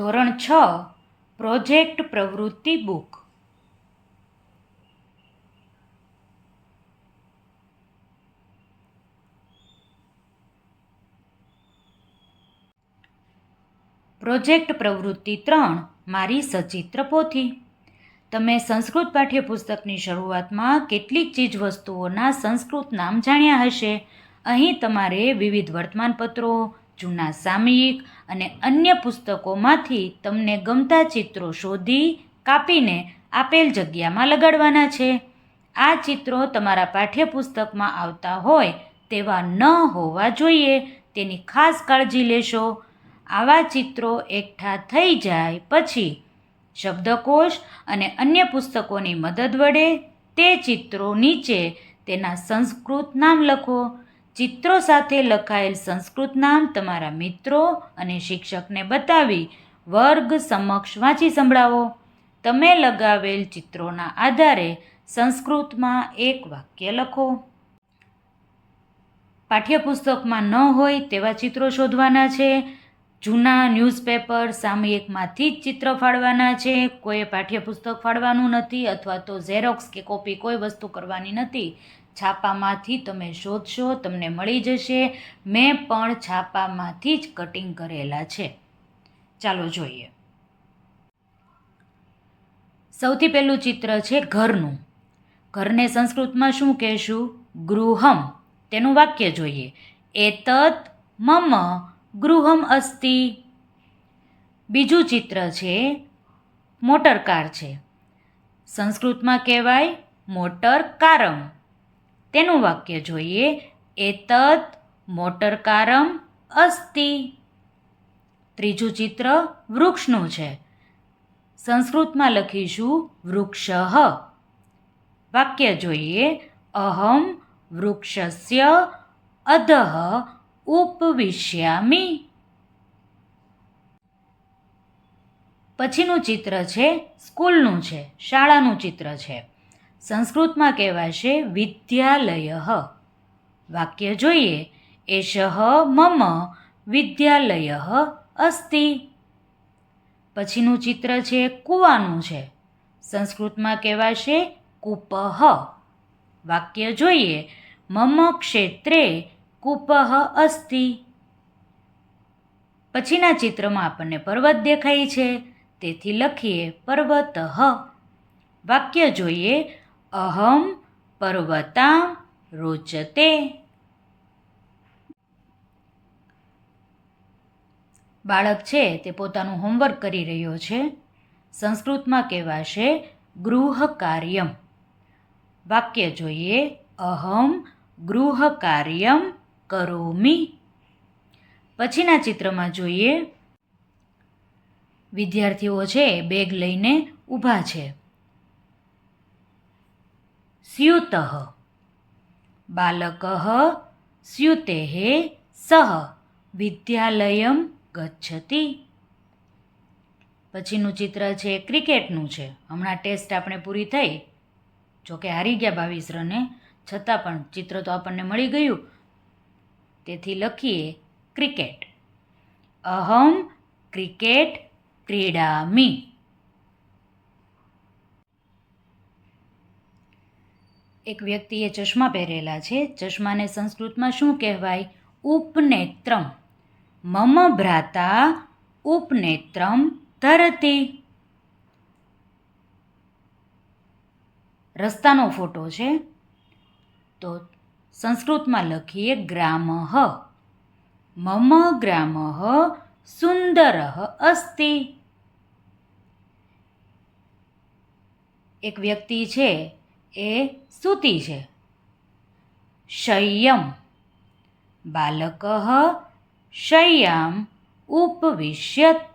ધોરણ છ, પ્રોજેક્ટ પ્રવૃત્તિ બુક. પ્રોજેક્ટ પ્રવૃત્તિ ત્રણ, મારી સચિત્ર પોથી. તમે સંસ્કૃત પાઠ્યપુસ્તકની શરૂઆતમાં કેટલીક ચીજવસ્તુઓના સંસ્કૃત નામ જાણ્યા હશે. અહીં તમારે વિવિધ વર્તમાનપત્રો જૂના સામયિક અને અન્ય પુસ્તકોમાંથી તમને ગમતા ચિત્રો શોધી કાપીને આપેલ જગ્યામાં લગાડવાના છે. આ ચિત્રો તમારા પાઠ્યપુસ્તકમાં આવતા હોય તેવા ન હોવા જોઈએ, તેની ખાસ કાળજી લેશો. આવા ચિત્રો એકઠા થઈ જાય પછી શબ્દકોશ અને અન્ય પુસ્તકોની મદદ વડે તે ચિત્રો નીચે તેના સંસ્કૃત નામ લખો. ચિત્રો સાથે લખાયેલ સંસ્કૃત નામ તમારા મિત્રો અને શિક્ષકને બતાવી વર્ગ સમક્ષ વાંચી સંભળાવો. તમે લગાવેલ ચિત્રોના આધારે સંસ્કૃતમાં એક વાક્ય લખો. પાઠ્યપુસ્તકમાં ન હોય તેવા ચિત્રો શોધવાના છે. જૂના ન્યૂઝપેપર સામયિકમાંથી જ ચિત્ર ફાળવાના છે. કોઈ પાઠ્યપુસ્તક ફાળવાનું નથી અથવા તો ઝેરોક્સ કે કોપી કોઈ વસ્તુ કરવાની નથી. છાપામાંથી તમે શોધશો, તમને મળી જશે. મેં પણ છાપામાંથી જ કટિંગ કરેલા છે. ચાલો જોઈએ. સૌથી પહેલું ચિત્ર છે ઘરનું. ઘરને સંસ્કૃતમાં શું કહેશું? ગૃહમ. તેનું વાક્ય જોઈએ. એતત મમ ગૃહમ અસ્તિ. બીજું ચિત્ર છે મોટર કાર છે. સંસ્કૃતમાં કહેવાય મોટર કારમ તેનું વાક્ય જોઈએ. એતત મોટર કારમ અસ્તિ. ત્રીજું ચિત્ર વૃક્ષનું છે. સંસ્કૃતમાં લખીશું વૃક્ષ. વાક્ય જોઈએ. અહમ વૃક્ષસ્ય અધઃ ઉપવિશ્યામી. પછીનું ચિત્ર છે, સ્કૂલનું છે, શાળાનું ચિત્ર છે. સંસ્કૃતમાં કહેવાશે વિદ્યાલય. વાક્ય જોઈએ. એષ મમ વિદ્યાલય અસ્તિ. પછીનું ચિત્ર છે કૂવાનું છે. સંસ્કૃતમાં કહેવાશે કૂપહ. વાક્ય જોઈએ. મમ ક્ષેત્રે કૂપહ અસ્તિ. પછીના ચિત્રમાં આપણને પર્વત દેખાય છે. તેથી લખીએ પર્વત. વાક્ય જોઈએ. અહમ પર્વતા રોચતે. બાળક છે તે પોતાનું હોમવર્ક કરી રહ્યો છે. સંસ્કૃતમાં કહેવાશે ગૃહ કાર્યમ વાક્ય જોઈએ, અહમ ગૃહ કાર્યમ કરોમી. પછીના ચિત્રમાં જોઈએ, વિદ્યાર્થીઓ છે બેગ લઈને ઊભા છે. સ્યુત. બાલક સ્યુતે સહ. વિદ્યાલયમ ગચ્છતિ. પછીનું ચિત્ર છે ક્રિકેટનું છે. હમણાં ટેસ્ટ આપણે પૂરી થઈ. જોકે હારી ગયા બાવીસ રને. છતાં પણ ચિત્ર તો આપણને મળી ગયું. તેથી લખીએ ક્રિકેટ. અહમ ક્રિકેટ ક્રીડામી. એક વ્યક્તિએ ચશ્મા પહેરેલા છે. ચશ્માને સંસ્કૃતમાં શું કહેવાય? ઉપનેત્રમ. મમ ભ્રાતા ઉપનેત્રમ ધરતી. રસ્તાનો ફોટો છે. તો સંસ્કૃતમાં લખીએ ગ્રામ. મમ ગ્રામ સુંદર અસ્તિ. એક વ્યક્તિ છે એ સૂતી છે. શય્યમ બાલક શય્યામ ઉપવિશ્યત.